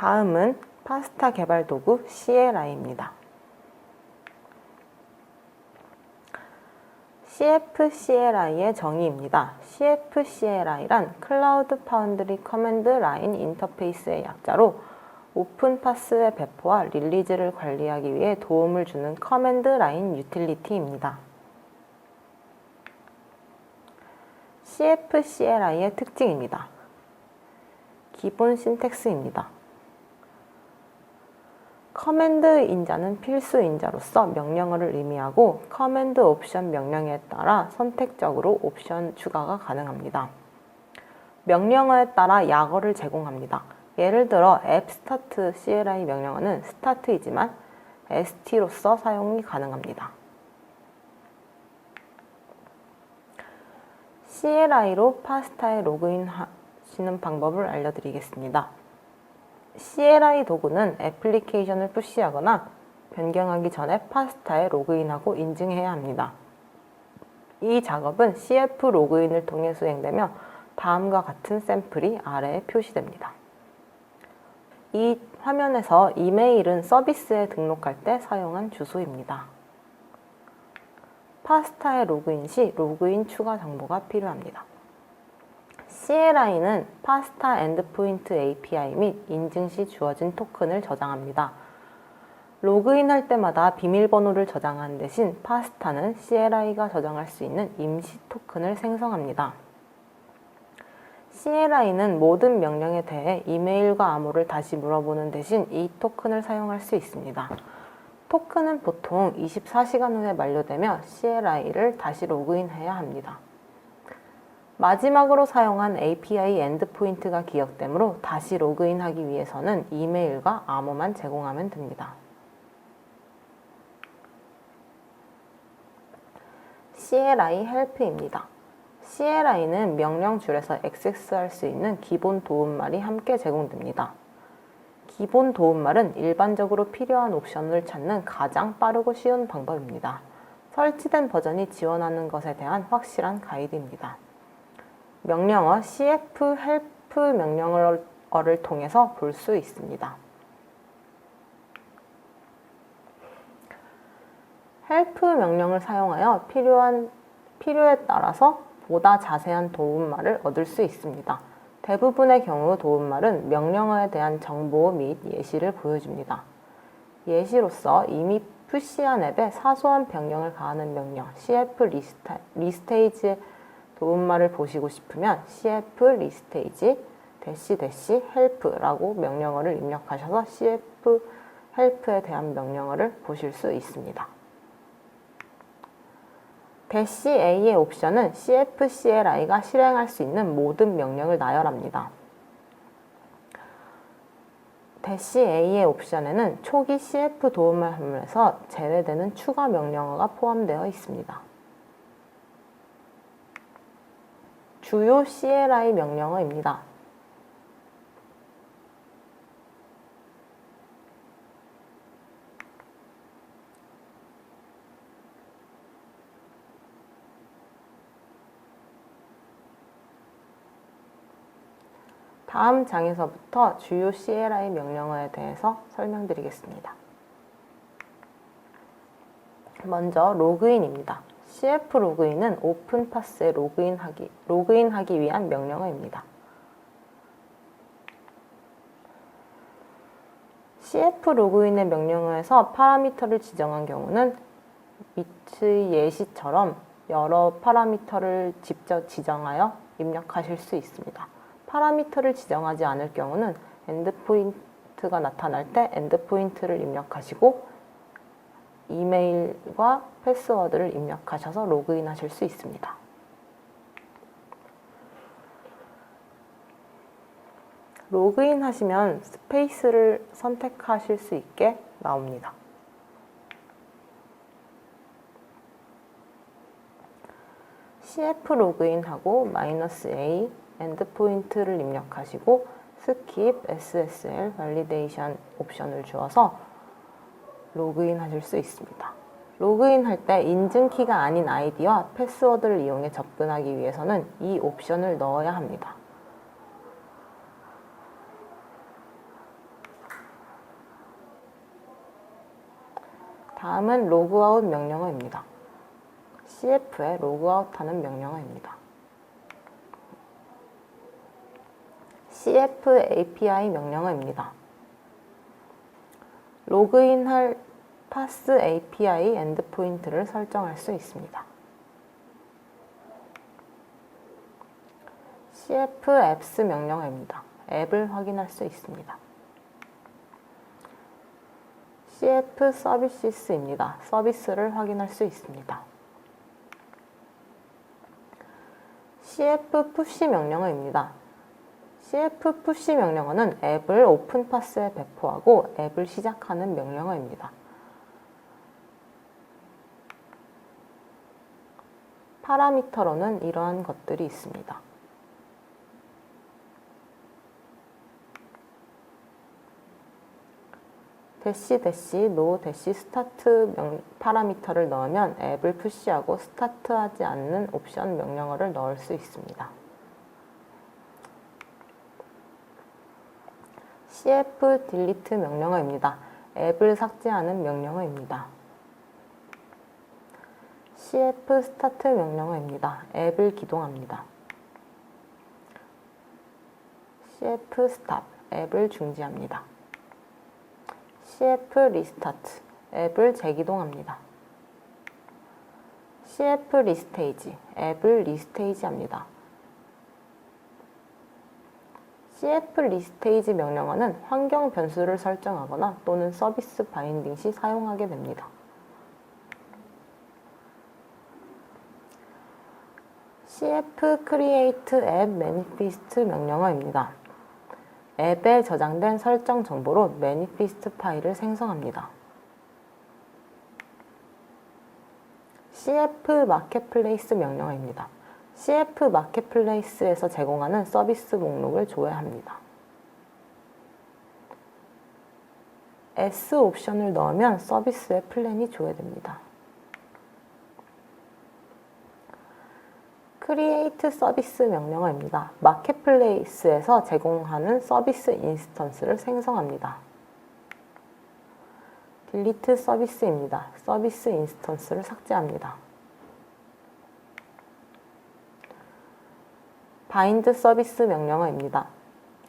다음은 파스타 개발 도구 CLI입니다. CFCLI의 정의입니다. CFCLI란 클라우드 파운드리 커맨드 라인 인터페이스의 약자로 오픈 파스의 배포와 릴리즈를 관리하기 위해 도움을 주는 커맨드 라인 유틸리티입니다. CFCLI의 특징입니다. 기본 신텍스입니다. 커맨드 인자는 필수 인자로서 명령어를 의미하고 커맨드 옵션 명령에 따라 선택적으로 옵션 추가가 가능합니다. 명령어에 따라 약어를 제공합니다. 예를 들어 앱 스타트 CLI 명령어는 스타트이지만 st로서 사용이 가능합니다. CLI로 파스타에 로그인 하시는 방법을 알려드리겠습니다. CLI 도구는 애플리케이션을 푸시하거나 변경하기 전에 파스타에 로그인하고 인증해야 합니다. 이 작업은 CF 로그인을 통해 수행되며 다음과 같은 샘플이 아래에 표시됩니다. 이 화면에서 이메일은 서비스에 등록할 때 사용한 주소입니다. 파스타에 로그인 시 로그인 추가 정보가 필요합니다. CLI는 파스타 엔드포인트 API 및 인증 시 주어진 토큰을 저장합니다. 로그인할 때마다 비밀번호를 저장하는 대신 파스타는 CLI가 저장할 수 있는 임시 토큰을 생성합니다. CLI는 모든 명령에 대해 이메일과 암호를 다시 물어보는 대신 이 토큰을 사용할 수 있습니다. 토큰은 보통 24시간 후에 만료되며 CLI를 다시 로그인해야 합니다. 마지막으로 사용한 API 엔드포인트가 기억되므로 다시 로그인하기 위해서는 이메일과 암호만 제공하면 됩니다. CLI 헬프입니다. CLI는 명령줄에서 액세스할 수 있는 기본 도움말이 함께 제공됩니다. 기본 도움말은 일반적으로 필요한 옵션을 찾는 가장 빠르고 쉬운 방법입니다. 설치된 버전이 지원하는 것에 대한 확실한 가이드입니다. 명령어 cf help 명령어를 통해서 볼 수 있습니다. help 명령을 사용하여 필요한 필요에 따라서 보다 자세한 도움말을 얻을 수 있습니다. 대부분의 경우 도움말은 명령어에 대한 정보 및 예시를 보여줍니다. 예시로서 이미 푸시한 앱에 사소한 변경을 가하는 명령 cf 리스테, 리스테이지 도움말을 보시고 싶으면 cf 리스테이지 대시 대시 help라고 명령어를 입력하셔서 cf help에 대한 명령어를 보실 수 있습니다. 대시 a의 옵션은 cfcli가 실행할 수 있는 모든 명령을 나열합니다. 대시 a의 옵션에는 초기 cf 도움말에서 제외되는 추가 명령어가 포함되어 있습니다. 주요 CLI 명령어입니다. 다음 장에서부터 주요 CLI 명령어에 대해서 설명드리겠습니다. 먼저 로그인입니다. CF 로그인은 오픈 파스에 로그인하기, 로그인하기 위한 명령어입니다. CF 로그인의 명령어에서 파라미터를 지정한 경우는 밑의 예시처럼 여러 파라미터를 직접 지정하여 입력하실 수 있습니다. 파라미터를 지정하지 않을 경우는 엔드포인트가 나타날 때 엔드포인트를 입력하시고 이메일과 패스워드를 입력하셔서 로그인 하실 수 있습니다. 로그인 하시면 스페이스를 선택하실 수 있게 나옵니다. CF 로그인하고 마이너스 A 엔드포인트를 입력하시고 스킵 SSL 발리데이션 옵션을 주어서 로그인 하실 수 있습니다. 로그인할 때 인증키가 아닌 아이디와 패스워드를 이용해 접근하기 위해서는 이 옵션을 넣어야 합니다. 다음은 로그아웃 명령어입니다. cf에 로그아웃하는 명령어입니다. cf API 명령어입니다. 로그인할 파스 API 엔드포인트를 설정할 수 있습니다. CF apps 명령어입니다. 앱을 확인할 수 있습니다. CF services입니다. 서비스를 확인할 수 있습니다. CF push 명령어입니다. CF push 명령어는 앱을 오픈 파스에 배포하고 앱을 시작하는 명령어입니다. 파라미터로는 이러한 것들이 있습니다. 대시 대시 노 대시 스타트 명, 파라미터를 넣으면 앱을 푸시하고 스타트하지 않는 옵션 명령어를 넣을 수 있습니다. Cf delete 명령어입니다. 앱을 삭제하는 명령어입니다. cf start 명령어입니다. 앱을 기동합니다. cf stop 앱을 중지합니다. CF 리스타트 앱을 재기동합니다. CF 리스테이지 앱을 리스테이지합니다. CF 리스테이지 명령어는 환경 변수를 설정하거나 또는 서비스 바인딩 시 사용하게 됩니다. CF create app manifest 명령어입니다. 앱에 저장된 설정 정보로 매니피스트 파일을 생성합니다. CF 마켓플레이스 명령어입니다. CF 마켓플레이스에서 제공하는 서비스 목록을 조회합니다. S 옵션을 넣으면 서비스의 플랜이 조회됩니다. 크리에이트 서비스 명령어입니다. 마켓플레이스에서 제공하는 서비스 인스턴스를 생성합니다. 딜리트 서비스입니다. 서비스 인스턴스를 삭제합니다. 바인드 서비스 명령어입니다.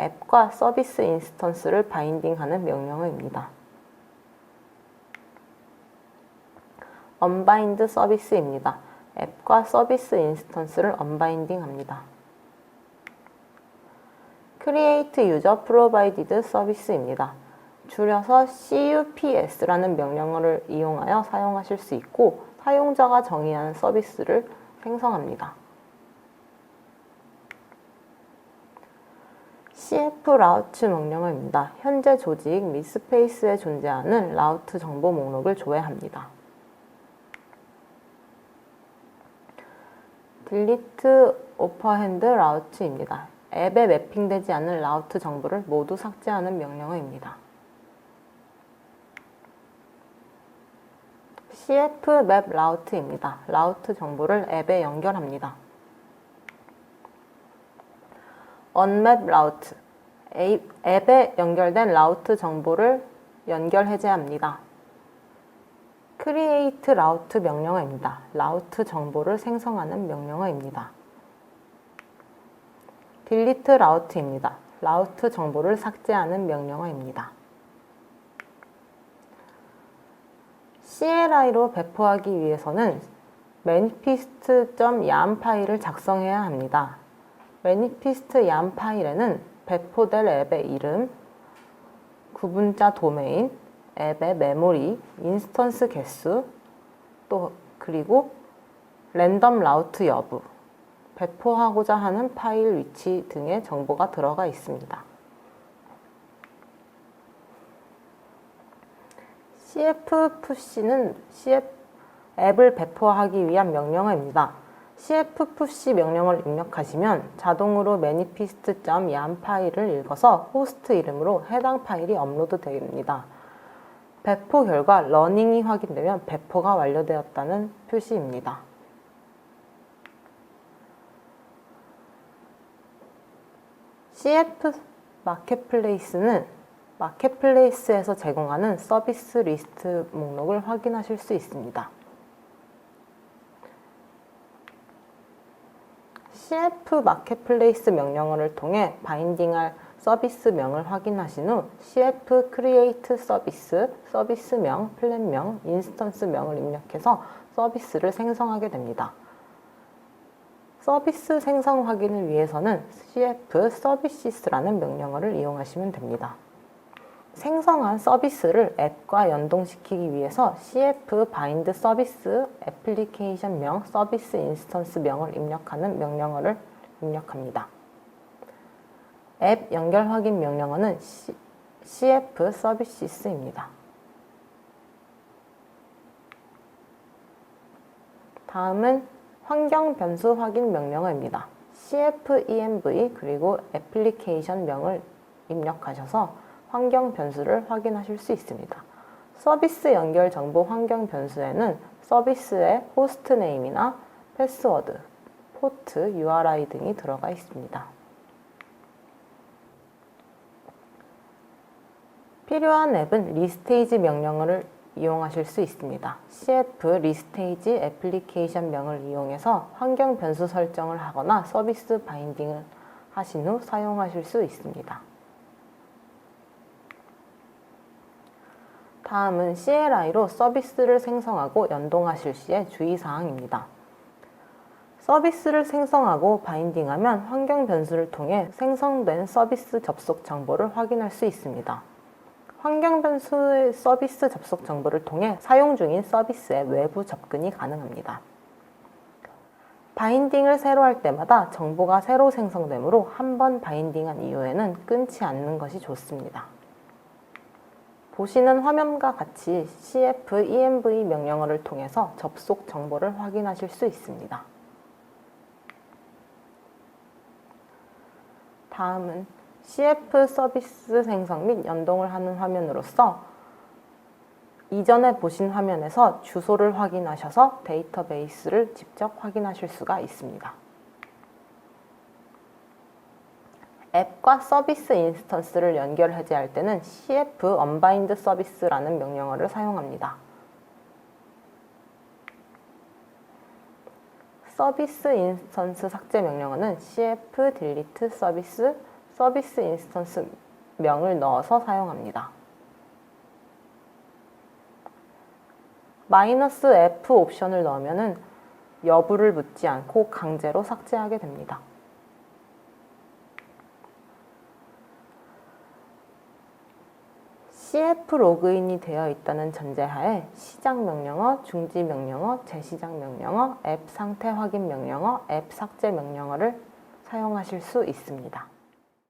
앱과 서비스 인스턴스를 바인딩하는 명령어입니다. 언바인드 서비스입니다. 앱과 서비스 인스턴스를 언바인딩합니다. Create User Provided Service입니다. 줄여서 CUPS라는 명령어를 이용하여 사용하실 수 있고 사용자가 정의하는 서비스를 생성합니다. CF 라우트 명령어입니다. 현재 조직 및 스페이스에 존재하는 라우트 정보 목록을 조회합니다. 딜리트 오퍼핸드 라우트입니다. 앱에 매핑되지 않는 라우트 정보를 모두 삭제하는 명령어입니다. CF 맵 라우트입니다. 라우트 정보를 앱에 연결합니다. 언맵 라우트 앱에 연결된 라우트 정보를 연결 해제합니다. create 라우트 명령어입니다. 라우트 정보를 생성하는 명령어입니다. delete 라우트입니다. 라우트 정보를 삭제하는 명령어입니다. CLI로 배포하기 위해서는 manifest.yam 파일을 작성해야 합니다. Manifest yam 파일에는 배포될 앱의 이름, 구분자 도메인, 앱의 메모리, 인스턴스 개수, 또 그리고 랜덤 라우트 여부, 배포하고자 하는 파일 위치 등의 정보가 들어가 있습니다. CF 푸시는 CF 앱을 배포하기 위한 명령어입니다. CF 푸시 명령을 입력하시면 자동으로 manifest.yam 파일을 읽어서 호스트 이름으로 해당 파일이 업로드 됩니다. 배포 결과 러닝이 확인되면 배포가 완료되었다는 표시입니다. CF 마켓플레이스는 마켓플레이스에서 제공하는 서비스 리스트 목록을 확인하실 수 있습니다. CF 마켓플레이스 명령어를 통해 바인딩할 서비스명을 확인하신 후 CF create 서비스, 서비스명, 플랜명, 인스턴스명을 입력해서 서비스를 생성하게 됩니다. 서비스 생성 확인을 위해서는 CF services라는 명령어를 이용하시면 됩니다. 생성한 서비스를 앱과 연동시키기 위해서 CF bind 서비스 애플리케이션명 서비스 인스턴스명을 입력하는 명령어를 입력합니다. 앱 연결 확인 명령어는 C, CF services입니다. 다음은 환경 변수 확인 명령어입니다. CFENV 그리고 애플리케이션 명을 입력하셔서 환경 변수를 확인하실 수 있습니다. 서비스 연결 정보 환경 변수에는 서비스의 호스트 네임이나 패스워드, 포트, URI 등이 들어가 있습니다. 필요한 앱은 리스테이지 명령어를 이용하실 수 있습니다. CF 리스테이지 애플리케이션 명을 이용해서 환경 변수 설정을 하거나 서비스 바인딩을 하신 후 사용하실 수 있습니다. 다음은 CLI로 서비스를 생성하고 연동하실 시의 주의사항입니다. 서비스를 생성하고 바인딩하면 환경 변수를 통해 생성된 서비스 접속 정보를 확인할 수 있습니다. 환경 변수의 서비스 접속 정보를 통해 사용 중인 서비스의 외부 접근이 가능합니다. 바인딩을 새로 할 때마다 정보가 새로 생성되므로 한 번 바인딩한 이후에는 끊지 않는 것이 좋습니다. 보시는 화면과 같이 CF ENV 명령어를 통해서 접속 정보를 확인하실 수 있습니다. 다음은 CF 서비스 생성 및 연동을 하는 화면으로서 이전에 보신 화면에서 주소를 확인하셔서 데이터베이스를 직접 확인하실 수가 있습니다. 앱과 서비스 인스턴스를 연결 해제할 때는 CF unbind 서비스라는 명령어를 사용합니다. 서비스 인스턴스 삭제 명령어는 CF delete 서비스 서비스 인스턴스 명을 넣어서 사용합니다. 마이너스 F 옵션을 넣으면 여부를 묻지 않고 강제로 삭제하게 됩니다. CF 로그인이 되어 있다는 전제하에 시작 명령어, 중지 명령어, 재시작 명령어, 앱 상태 확인 명령어, 앱 삭제 명령어를 사용하실 수 있습니다.